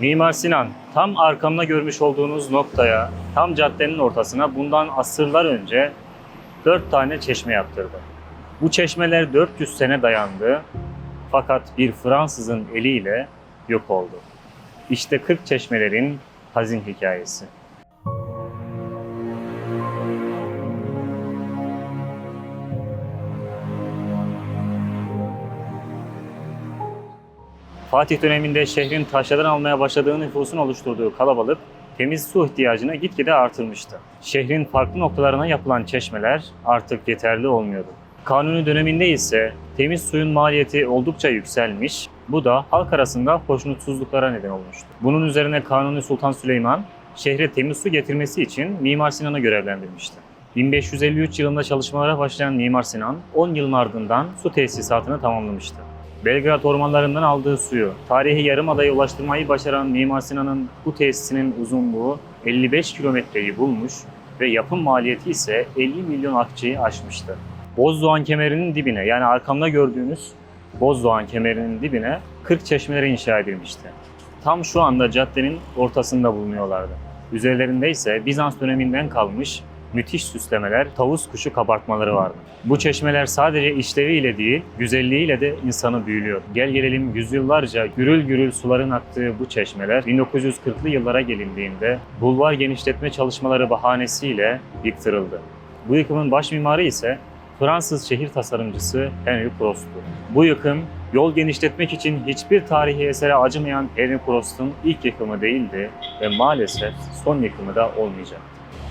Mimar Sinan tam arkamda görmüş olduğunuz noktaya, tam caddenin ortasına bundan asırlar önce dört tane çeşme yaptırdı. Bu çeşmeler 400 sene dayandı fakat bir Fransızın eliyle yok oldu. İşte 40 çeşmelerin hazin hikayesi. Fatih döneminde şehrin taşradan almaya başladığı nüfusun oluşturduğu kalabalık temiz su ihtiyacını gitgide artırmıştı. Şehrin farklı noktalarına yapılan çeşmeler artık yeterli olmuyordu. Kanuni döneminde ise temiz suyun maliyeti oldukça yükselmiş, bu da halk arasında hoşnutsuzluklara neden olmuştu. Bunun üzerine Kanuni Sultan Süleyman şehre temiz su getirmesi için Mimar Sinan'ı görevlendirmişti. 1553 yılında çalışmalara başlayan Mimar Sinan 10 yılın ardından su tesisatını tamamlamıştı. Belgrad ormanlarından aldığı suyu tarihi yarımadaya ulaştırmayı başaran Mimar Sinan'ın bu tesisinin uzunluğu 55 kilometreyi bulmuş ve yapım maliyeti ise 50 milyon akçeyi aşmıştı. Bozdoğan kemerinin dibine yani arkamda gördüğünüz Bozdoğan kemerinin dibine 40 çeşmeleri inşa edilmişti. Tam şu anda caddenin ortasında bulunuyorlardı. Üzerlerinde ise Bizans döneminden kalmış müthiş süslemeler, tavus kuşu kabartmaları vardı. Bu çeşmeler sadece işleviyle değil, güzelliğiyle de insanı büyülüyor. Gel gelelim yüzyıllarca gürül gürül suların aktığı bu çeşmeler 1940'lı yıllara gelindiğinde bulvar genişletme çalışmaları bahanesiyle yıktırıldı. Bu yıkımın baş mimarı ise Fransız şehir tasarımcısı Henry Prost'tu. Bu yıkım yol genişletmek için hiçbir tarihi esere acımayan Henry Prost'un ilk yıkımı değildi ve maalesef son yıkımı da olmayacak.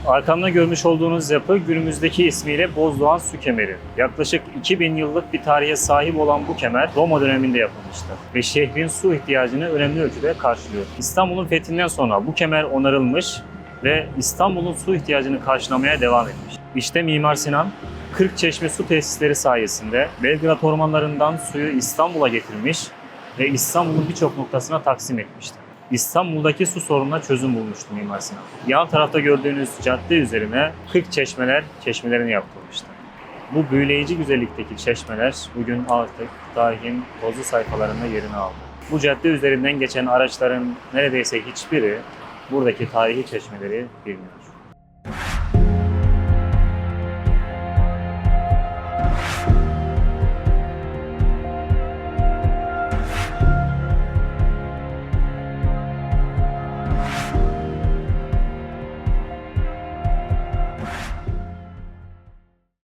Arkamda görmüş olduğunuz yapı günümüzdeki ismiyle Bozdoğan Su Kemeri. Yaklaşık 2000 yıllık bir tarihe sahip olan bu kemer Roma döneminde yapılmıştı ve şehrin su ihtiyacını önemli ölçüde karşılıyor. İstanbul'un fethinden sonra bu kemer onarılmış ve İstanbul'un su ihtiyacını karşılamaya devam etmiş. İşte Mimar Sinan 40 çeşme su tesisleri sayesinde Belgrad ormanlarından suyu İstanbul'a getirmiş ve İstanbul'un birçok noktasına taksim etmişti. İstanbul'daki su sorununa çözüm bulmuştu Mimar Sinan. Yan tarafta gördüğünüz cadde üzerine 40 çeşmeler çeşmelerini yaptırmıştı. Bu büyüleyici güzellikteki çeşmeler bugün artık tarihin tozlu sayfalarında yerini aldı. Bu cadde üzerinden geçen araçların neredeyse hiçbiri buradaki tarihi çeşmeleri bilmiyor.